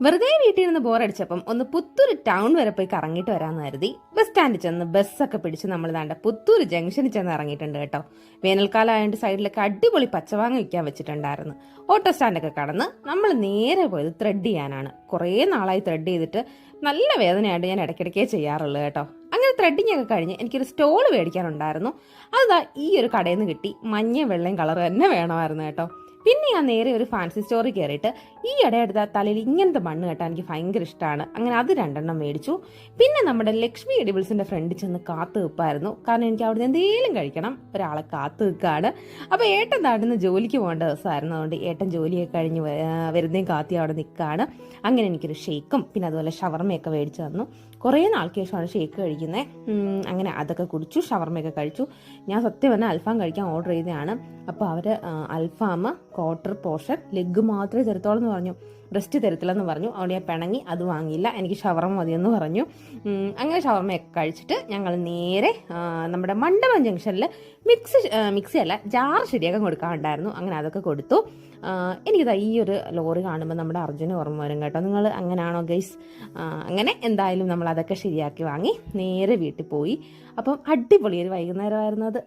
വെറുതെ വീട്ടിൽ നിന്ന് ബോറടിച്ചപ്പം ഒന്ന് പുത്തൂർ ടൗൺ വരെ പോയി കറങ്ങിയിട്ട് വരാമെന്ന് കരുതി. ബസ് സ്റ്റാൻഡിൽ ചെന്ന് ബസ്സൊക്കെ പിടിച്ച് നമ്മൾ ദാണ്ട പുത്തൂർ ജംഗ്ഷനിൽ ചെന്ന് ഇറങ്ങിയിട്ടുണ്ട് കേട്ടോ. വേനൽക്കാലം ആയതുകൊണ്ട് സൈഡിലൊക്കെ അടിപൊളി പച്ചവാങ്ങ വിൽക്കാൻ വെച്ചിട്ടുണ്ടായിരുന്നു. ഓട്ടോ സ്റ്റാൻഡൊക്കെ കടന്ന് നമ്മൾ നേരെ പോയത് ത്രെഡ് ചെയ്യാനാണ്. കുറേ നാളായി ത്രെഡ് ചെയ്തിട്ട് നല്ല വേദനയായിട്ട് ഞാൻ ഇടയ്ക്കിടയ്ക്കേ ചെയ്യാറുള്ളൂ കേട്ടോ. അങ്ങനെ ത്രെഡിങ് ഒക്കെ കഴിഞ്ഞ് എനിക്കൊരു സ്റ്റോൾ മേടിക്കാനുണ്ടായിരുന്നു. അതാ ഈ ഒരു കടയിൽ നിന്ന് കിട്ടി. മഞ്ഞ വെള്ളയും കളർ തന്നെ വേണമായിരുന്നു കേട്ടോ. പിന്നെ ഞാൻ നേരെ ഒരു ഫാൻസി സ്റ്റോറിൽ കയറിയിട്ട് ഈ ഇടയെടുത്ത തലയിൽ ഇങ്ങനത്തെ മണ്ണ് കെട്ടാൻ എനിക്ക് ഭയങ്കര ഇഷ്ടമാണ് അങ്ങനെ അത് രണ്ടെണ്ണം മേടിച്ചു. പിന്നെ നമ്മുടെ ലക്ഷ്മി എഡിബിൾസിന്റെ ഫ്രണ്ട് ചെന്ന് കാത്തു നിൽപ്പായിരുന്നു. കാരണം എനിക്ക് അവിടുന്ന് എന്തെങ്കിലും കഴിക്കണം. ഒരാളെ കാത്തു നിൽക്കുകയാണ് അപ്പോൾ ഏട്ടൻ താഴ്ന്ന് ജോലിക്ക് പോകേണ്ട ദിവസമായിരുന്നു. അതുകൊണ്ട് ഏട്ടൻ ജോലിയൊക്കെ കഴിഞ്ഞ് വ- ആ, വരുന്നേം കാത്തി അവിടെ നിൽക്കുകയാണ് അങ്ങനെ എനിക്കൊരു ഷേക്കും പിന്നെ അതുപോലെ ഷവർമയൊക്കെ മേടിച്ചു തന്നു. കുറേ നാൾക്ക് ശേഷമാണ് ഷേക്ക് കഴിക്കുന്നത്. അങ്ങനെ അതൊക്കെ കുടിച്ചു ഷവർമയൊക്കെ കഴിച്ചു. ഞാൻ സത്യം പറഞ്ഞാൽ അൽഫാം കഴിക്കാൻ ഓർഡർ ചെയ്തതാണ്. അപ്പോൾ അവർ അൽഫാമ് ക്വാർട്ടർ പോർഷൻ ലെഗ് മാത്രമേ തരത്തോളം എന്ന് പറഞ്ഞു. റെസ്റ്റ് തരത്തില്ലെന്ന് പറഞ്ഞു. അവിടെ പിണങ്ങി അത് വാങ്ങിയില്ല. എനിക്ക് ഷവർമ മതിയെന്ന് പറഞ്ഞു. അങ്ങനെ ഷവർമയൊക്കെ കഴിച്ചിട്ട് ഞങ്ങൾ നേരെ നമ്മുടെ മണ്ഡപം ജംഗ്ഷനിൽ മിക്സ് മിക്സി അല്ല ജാർ ശരിയാക്കാൻ കൊടുക്കാറുണ്ടായിരുന്നു അങ്ങനെ അതൊക്കെ കൊടുത്തു. എനിക്കിതാ ഈ ഒരു ലോറി കാണുമ്പോൾ നമ്മുടെ അർജുന ഓർമ്മ വരും കേട്ടോ. നിങ്ങൾ അങ്ങനെയാണോ ഗൈസ്? അങ്ങനെ എന്തായാലും നമ്മൾ അതൊക്കെ ശരിയാക്കി വാങ്ങി നേരെ വീട്ടിൽ പോയി. അപ്പം അടിപൊളി ഒരു വൈകുന്നേരമായിരുന്നു അത്.